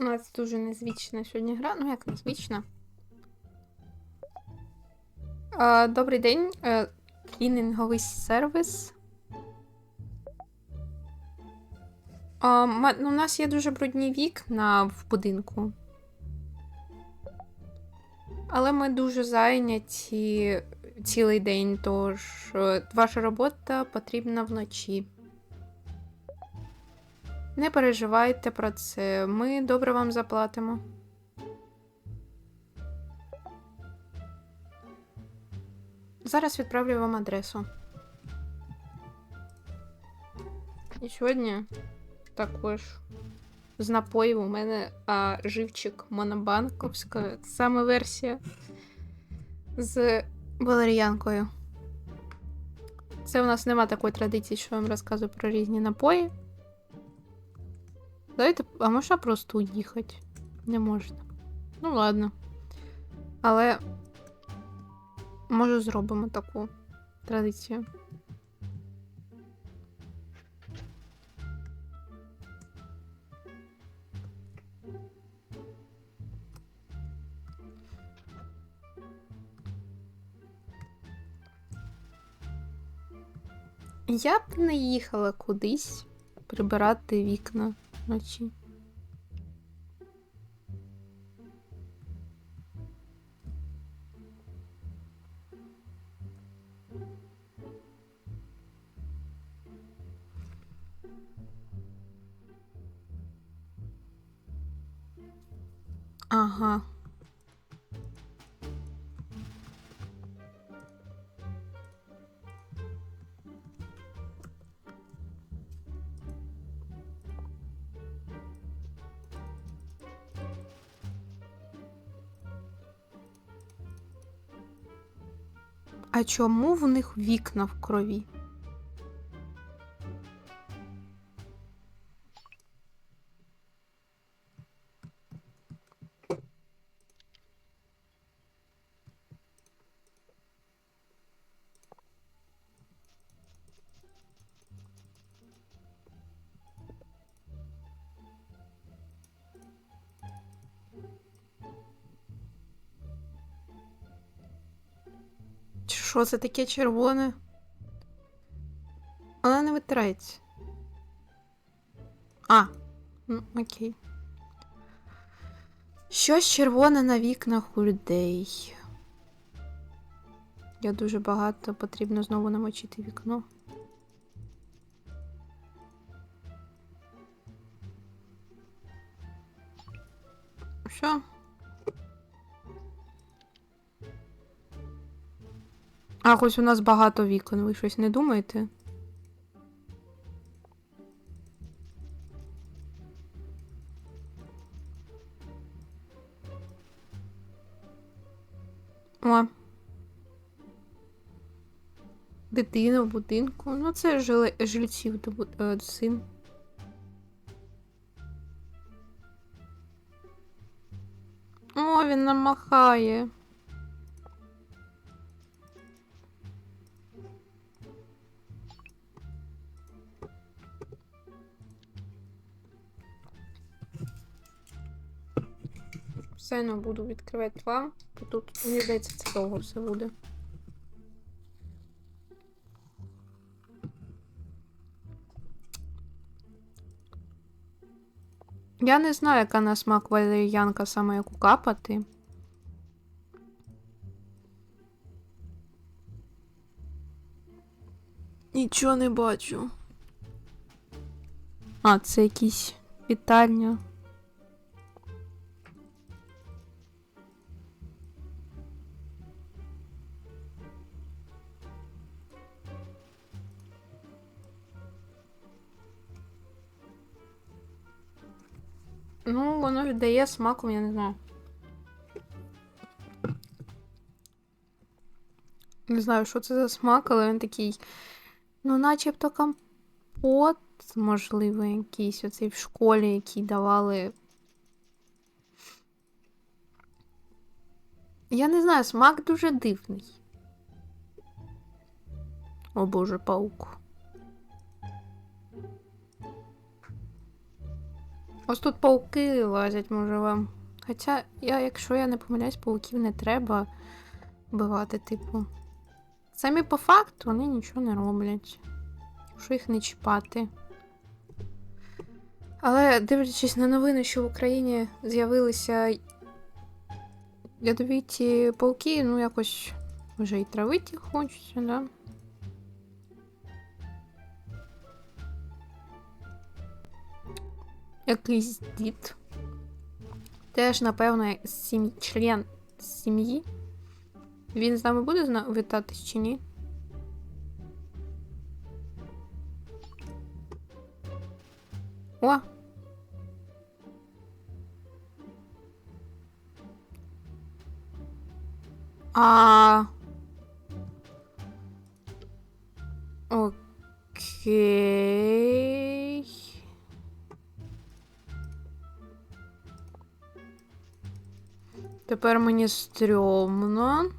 У нас дуже незвична сьогодні гра. Ну, як незвична. А, добрий день. Е, Клінінговий сервіс. А, ну, у нас є дуже брудні вікна в будинку. Але ми дуже зайняті цілий день, тож е, ваша робота потрібна вночі. Не переживайте про це. Ми добре вам заплатимо. Зараз відправлю вам адресу. І сьогодні також з напоїв у мене а, живчик монобанковська, саме версія з валеріянкою. Це у нас нема такої традиції, що я вам розказую про різні напої. Давайте, а можна просто уїхати? Не можна. Ну ладно. Але може зробимо таку традицію. Я б не їхала кудись прибирати вікна вночі. Ага. А чому в них вікна в крові? Що це таке червоне? Вона не витирається. А, ну, окей. Щось червоне на вікнах у людей. Я дуже багато потрібно знову намочити вікно. Що? А, хоч у нас багато вікон, ви щось не думаєте? О. Дитина в будинку. Ну, це жили... жильців до е, син. О, він нам Все одно буду відкривати вам, бо тут, мені здається, це довго все буде. Я не знаю, яка на смак валеріянка саме яку капати. Нічого не бачу. А, це якісь вітальня. Ну, воно віддає смаком, я не знаю. Не знаю, що це за смак, але він такий. Ну, начебто компот, можливо, якийсь оцей в школі, який давали. Я не знаю, смак дуже дивний. О боже, паук. Ось тут пауки лазять, може вам. Хоча, я, якщо я не помиляюсь, пауків не треба вбивати, типу. Самі по факту вони нічого не роблять. Що їх не чіпати. Але дивлячись на новини, що в Україні з'явилися ядовиті пауки, ну якось вже і травити хочеться, да? Якийсь дід. Теж, напевно, сім... член сім'ї. Він з нами буде зна... вітатись чи ні? О! А. Окей. Тепер мені стрьомно.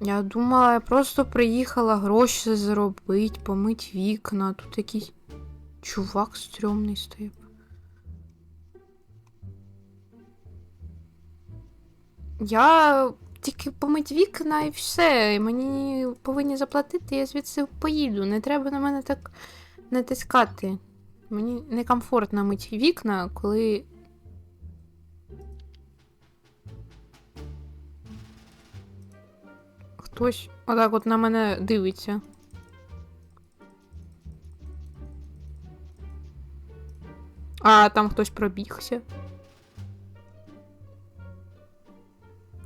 Я думала, я просто приїхала гроші заробити, помить вікна. Тут якийсь чувак стрьомний стоїть. Я тільки помить вікна і все. І Мені повинні заплатити, я звідси поїду. Не треба на мене так натискати. Мені некомфортно мить вікна, коли. Хтось отак от на мене дивиться. А, там хтось пробігся.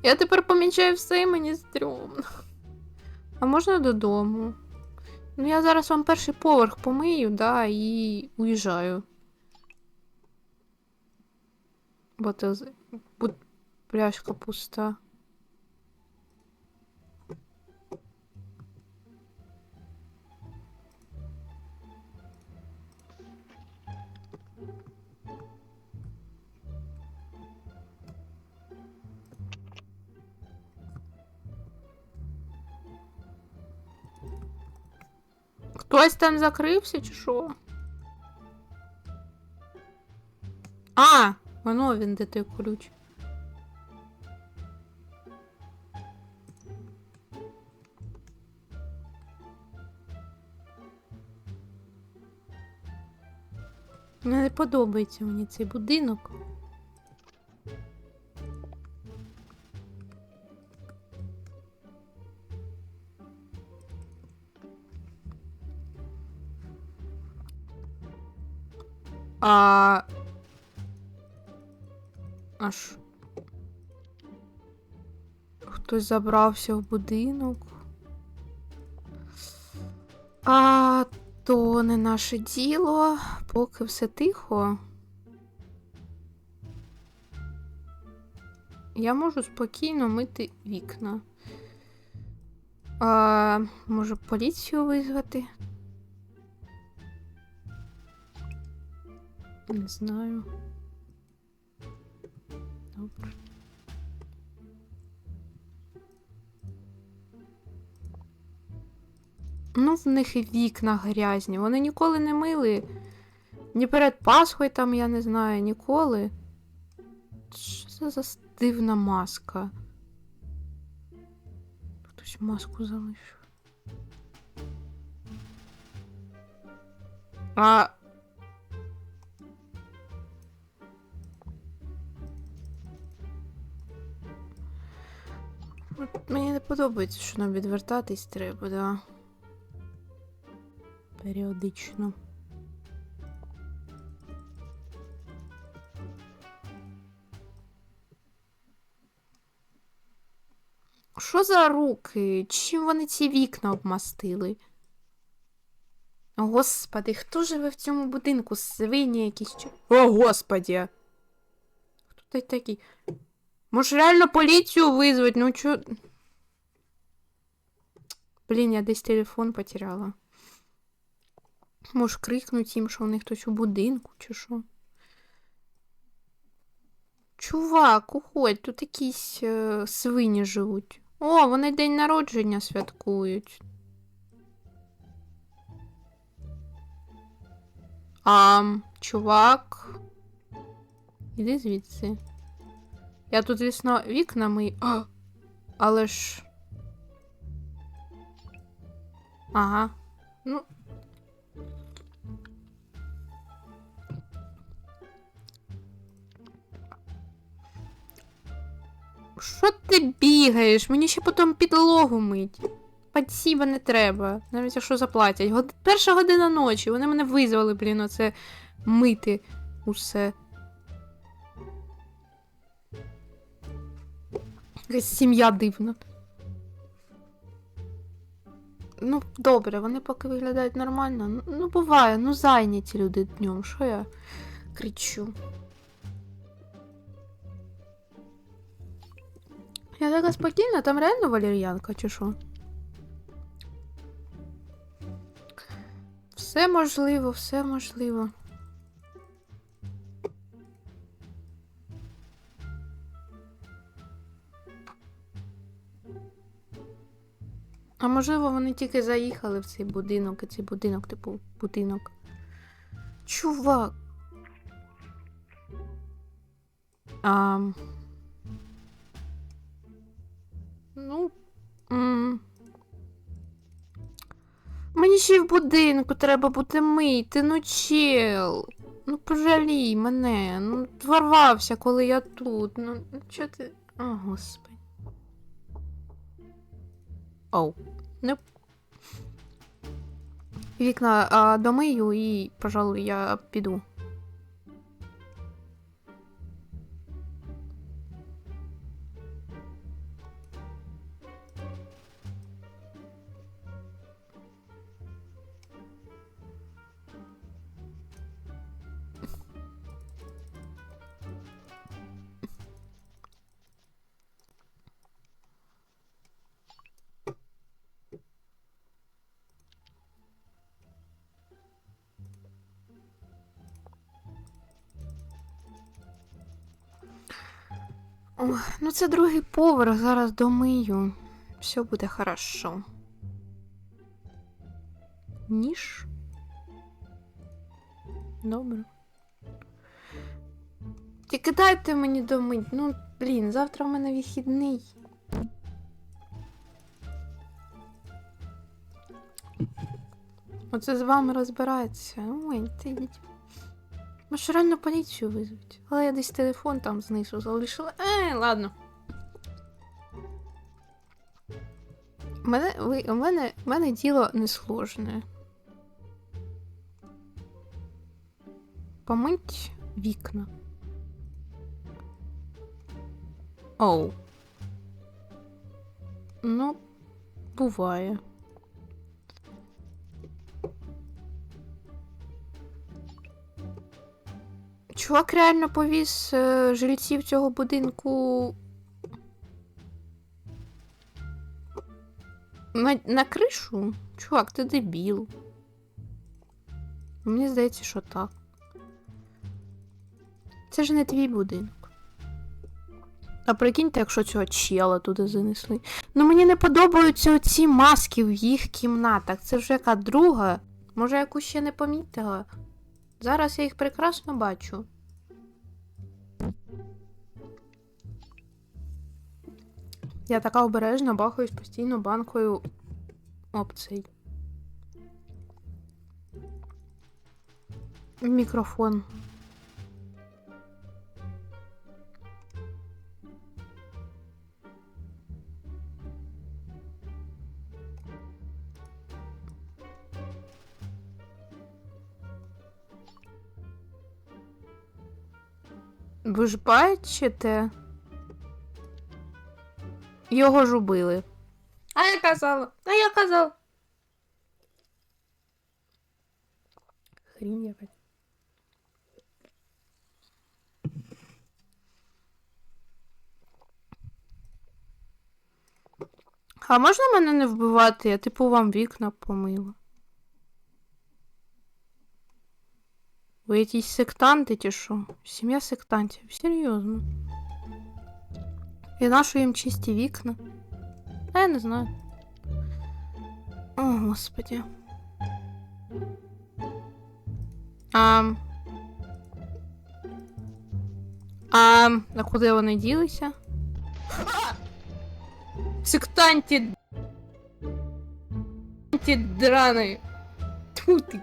Я тепер помічаю все і мені стрьомно. А можна додому? Ну, я зараз вам перший поверх помию, да, і уїжджаю. Бо це пляшка пуста. Хтось там закрився, чи що? А, воно він де той ключ. Не подобається мені цей будинок. А. Аж. Хтось забрався в будинок. А то не наше діло, поки все тихо. Я можу спокійно мити вікна. А, може поліцію визвати? Не знаю. Добре. Ну, в них і вікна грязні. Вони ніколи не мили. Ні перед Пасхою там, я не знаю, ніколи. Що це за дивна маска? Хтось маску залишив. А. От Мені не подобається, що нам відвертатись треба, да. Періодично. Що за руки? Чим вони ці вікна обмастили? Господи, хто живе в цьому будинку? Свині якісь чи. О, господі! Хто ти такий? Може, реально поліцію визвати? Ну чо. Блін, я десь телефон потеряла. Може, крикнуть їм, що у них хтось у будинку, чи що. Чувак, уходь, тут якісь е, свині живуть. О, вони день народження святкують. А, чувак. Іди звідси. Я тут, звісно, вікна мию. А, але ж. Ага. Ну. Що ти бігаєш? Мені ще потім підлогу мить. Спасіба не треба, навіть якщо заплатять. Перша година ночі. Вони мене визвали, блін, оце мити усе. Якась сім'я дивна. Ну, добре, вони поки виглядають нормально. Ну, буває, ну зайняті люди днем. Що я кричу? Я така спокійна, там реально валер'янка, чи що? Все можливо, все можливо. А можливо, вони тільки заїхали в цей будинок, і цей будинок, типу, будинок. Чувак. А... Ну. М Мені ще й в будинку треба буде мити, ну чел. Ну пожалій мене. Ну, ворвався, коли я тут. Ну, ну чого ти. О, господи. Оу. Ну. Вікна а, домию і, пожалуй, я піду. Ох, ну це другий поверх, зараз домию. Все буде хорошо. Ніж? Добре. Тільки дайте мені домить. Ну, блін, завтра в мене вихідний. Оце з вами розбирається. Ой, ти йдіть. Може, реально поліцію визвуть. Але я десь телефон там знизу залишила. Е, ладно. Мене, ви, у мене, у мене діло несложне. Помить вікна. Оу. Ну, буває. Чувак реально повіз е, жильців цього будинку на, на кришу? Чувак, ти дебіл. Мені здається, що так. Це ж не твій будинок. А прикиньте, якщо цього чела туди занесли. Ну мені не подобаються оці маски в їх кімнатах. Це вже яка друга. Може, яку ще не помітила. Зараз я їх прекрасно бачу. Я така обережна, бахаюсь постійно банкою об цей. Мікрофон. Ви ж бачите? Його ж убили. А я казала, а я казала. Хрінь якась. А можна мене не вбивати? Я типу вам вікна помила. Ви якісь сектанти чи що? Сім'я сектантів. Серйозно. І нащо їм чисті вікна? А я не знаю. О, господі. А, а, а куди вони ділися? Сектанті. Ті драни. Тьфу ти.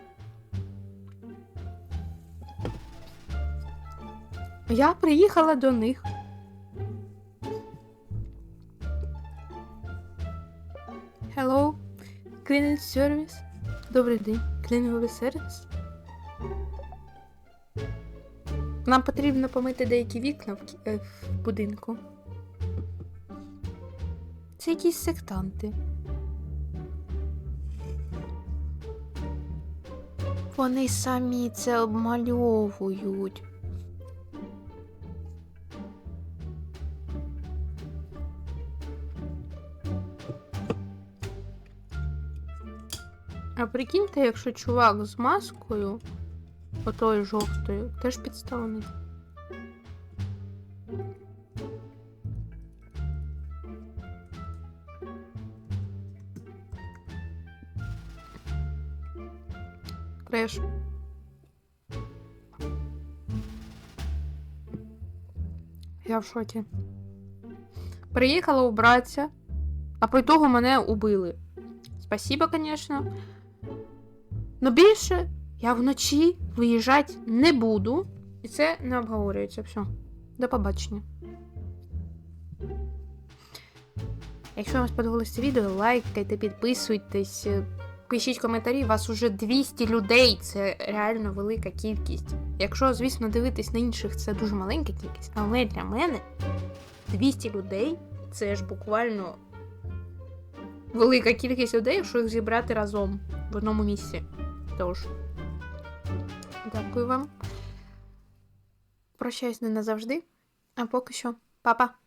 Я приїхала до них. Cleaning service. Добрий день, клінінговий сервіс. Нам потрібно помити деякі вікна в, е, в будинку. Це якісь сектанти. Вони самі це обмальовують. А прикиньте, якщо чувак з маскою, отою жовтою, теж підставлений. Треш. Я в шокі. Приїхала убратися, а по ітогу мене убили. Спасибо, конечно. Но більше я вночі виїжджати не буду. І це не обговорюється. Все. До побачення. Якщо вам сподобалось це відео, лайкайте, підписуйтесь, е, пишіть коментарі. Вас уже 200 людей. Це реально велика кількість. Якщо, звісно, дивитись на інших, це дуже маленька кількість. Але для мене 200 людей це ж буквально велика кількість людей, якщо їх зібрати разом в одному місці. Тож, дякую вам. Прощаюсь не назавжди. А поки що, па-па.